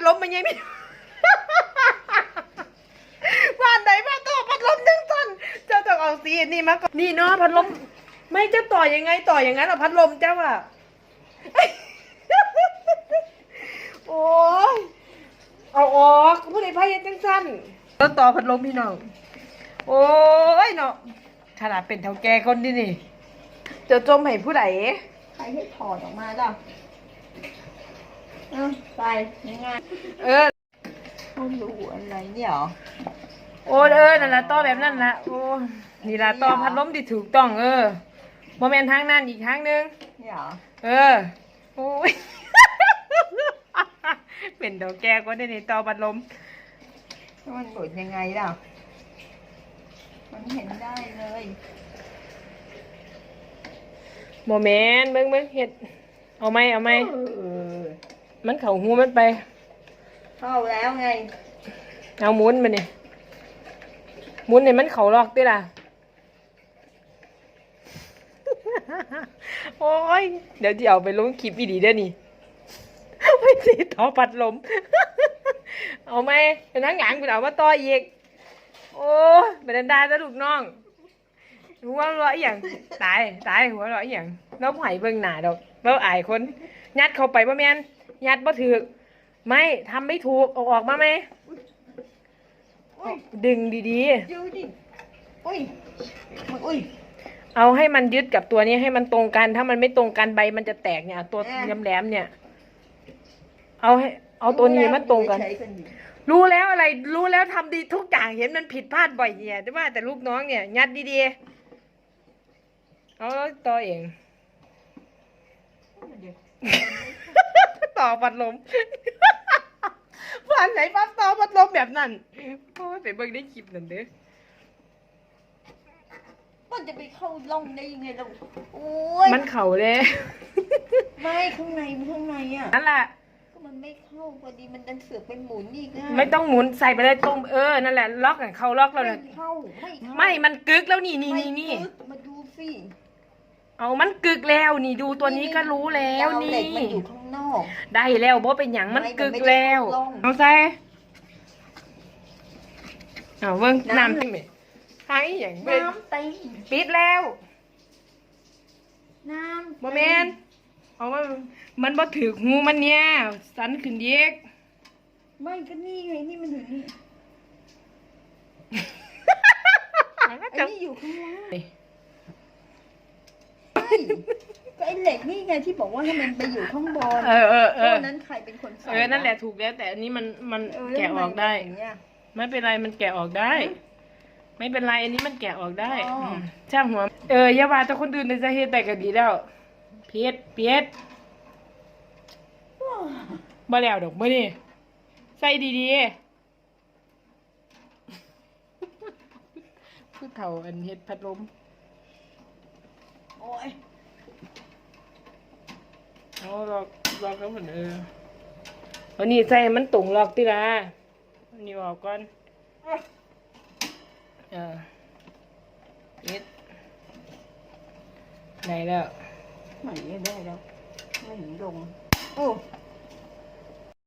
ดลมมันยังไม่บ้านไหนบ้านต่อพัดลมทั้งต้นเจ้าต้องเอาสีนี่มาก่อนนี่เนาะพัดลม ไม่จะต่อยังไงต่ออย่างนั้นเหรอพัดลมเจ้าอะโอ้ยเอาออกผู้ใดพายจังสั้นต้นต่อพัดลมพี่น้องโอ้ยเนาะขนาดเป็นเท่าแก่คนนี่นี่จะจมให้ผู้ใดใครให้ถอดออกมาล่ะ เอาไปยังไงเออเขารู้อะไรเนี่ยเหรอโอ้เออนั่นละต่อแบบนั้นละโอ้นี่ละต่อพัดลมที่ถูกต้องเออโมเมนทางนั้นอีกทางหนึง เนี่ยเหรอเออ โอ้ย เป็นดอกแก้ก็ได้ในต่อพัดลม แล้วมันหลุดยังไงล่ะ มันเห็นได้เลยโมเมนเบิ้งเบิ้งเห็ด เอาไหมเอาไหมเออ มันเข่าหูมันไปเข้าแล้วไง เอาหมุนมาเนี่ยหมุนเนี่ยมันเข่าลอกติล่ะ โอ้ย เดี๋ยวจะเอาไปลงคลิปอีดีเด้อนี่ไม่สีต่อปัดลม เอาไหมเป็นทั้งหลังกูเอามาต่ออีก โอ้ยเป็นดาจะลูกน้องหัวเราะอหย่างตายตายหัวเราะอหย่างเราไผ่เบิ่งหน้าดอกเราอายคน ยัดเข้าไปบ่แมน ยัดบ่ถือกไม่ทำไม่ถูกเอาออกมาไหม อุ้ยดึงดีดูดิอุ้ยมึงอุ้ย ๆ เอาให้มันยึดกับตัวนี้ให้มันตรงกัน ถ้ามันไม่ตรงกันใบมันจะแตกเนี่ย ตัวแหม่แหลมๆเนี่ย เอาให้ เอาตัวนี้มันตรงกันใช้กันอยู่รู้แล้วอะไร รู้แล้วทำดีทุกอย่างเห็นมันผิดพลาดบ่อยเนี่ยแต่ว่าแต่ลูกน้องเนี่ย ยัดดีๆ เอาแล้วต่อเองเดี๋ยว ต่อพัดลมผ่านไหนปั๊บต่อพัดลมแบบนั้นโอ้ยไปเบิ่งได้คลิปนั่นเด้อมันจะไปเข้าร่องได้ยังไงล่ะโอ้ยมันเข่าเลยไม่ข้างในข้างในอะนั่นแหละก็มันไม่เข้าพอดีมันดันเสือกเป็นหมุนอีกนะไม่ต้องหมุนใส่ไปเลยตรงเออนั่นแหละล็อกอะเข้าล็อกแล้วไม่นะเข้าไม่เข้าไม่มันกึกแล้วนี่นี่นี่นี่ไม่กึ๊กมาดูสิ เอามันกึกแล้วนี่ดูตัวนี้ก็รู้แล้วดานี่ เหล็กมันอยู่ข้างนอก ได้แล้วเพราะเป็นอย่างมันไม่กึกมันไม่ได้แล้วเข้าร่องเอาใส่เอาเบิ่งน้ำน้ำที่ไหนทางอีหยังเบิ่งน้ำเต็มปิดแล้วน้ำบ่แม่นเอามามันบ่ถือหูมันเนี่ยสันขึ้นเยกไม่ก็นี่ไงนี่มันอยู่นี่ไอ้นี่อยู่ข้างล่างไม่ก็ไอ้ เหล็กนี่ไงที่บอกว่าให้มันไปอยู่ข้างบนเออเออเออวันนั้นใครเป็นคนใส่เออ นั่นแหละถูกแล้ว แต่อันนี้มันมันเออล้วแกะออกได้ทำมย่างเงี้ย ไม่เป็นไรมันแกะออกได้ ไม่เป็นไรอันนี้มันแกะออกได้อ๋ออื มช่างหัว เอออย่าว่าแต่คนอื่นเลยจะเฮ็ดแต่ก็ดีแล้ว เพียดเพียดบ่แล้วดอกมื้อนี้ใส่ดีๆผู้เฒ่าอันเฮ็ดพัดลมโอ้ย เอาลอกลอกแล้วเหมือนเออเอานี่ใส่ให้มันตรงลอกติล่ะเอานี่ออกก่อนเออเอ็ดไหนแล้ว ไม่ได้แล้วไม่เห็นลงโอ้